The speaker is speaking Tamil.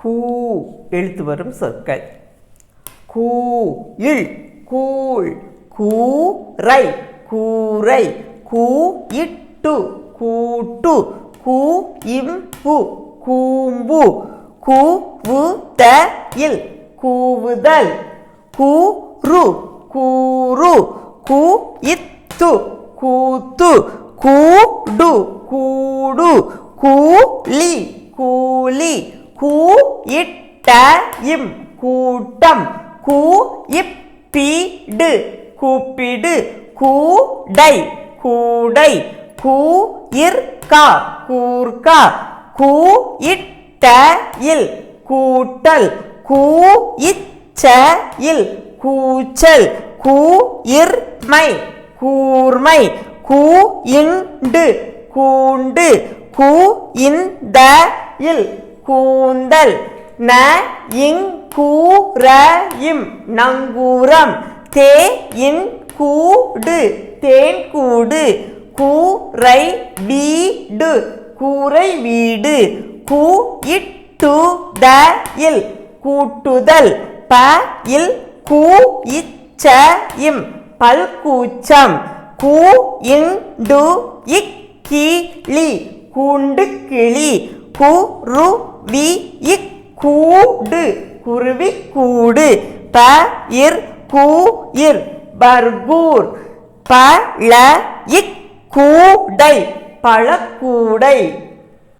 கூ எழுத்து வரும் சொற்கள். கூ இல் கூழ் கூரை கூரை கூ இட்டு கூட்டு கூ இம்பு கூம்பு கூவுத இல் கூவுதல் கூரு கூரு கூ இத்து கூத்து கூடு கூடு கூலி கூலி கூ இட்ட இம் கூட்டம். கூ இப்பிடு கூப்பிடு. கூடை. கூடை. கூ இர்கா கூர்க்கா கூ இட்ட இல் கூட்டல். கூ இச்ச இல் கூச்சல். கூ இர்மை கூர்மை. கூ இண்டு கூண்டு. கூ இந்த இல் கூந்தல். ந இங் கூர இம். நங்கூரம். தே இன் கூடு. தேன் கூடு. கூரை வீடு. கூரை வீடு. கூ இட்டு த இல். கூட்டுதல். ப இல் கூ இச்ச இம். பல்கூச்சம் கூ இண்டு இக் கிளி கூண்டு கிளி. குரு வி இக் கூடு குருவி கூடு ப இர் கூ இர் பர்கூர். ப ல இக் கூடை பழக்கூடை.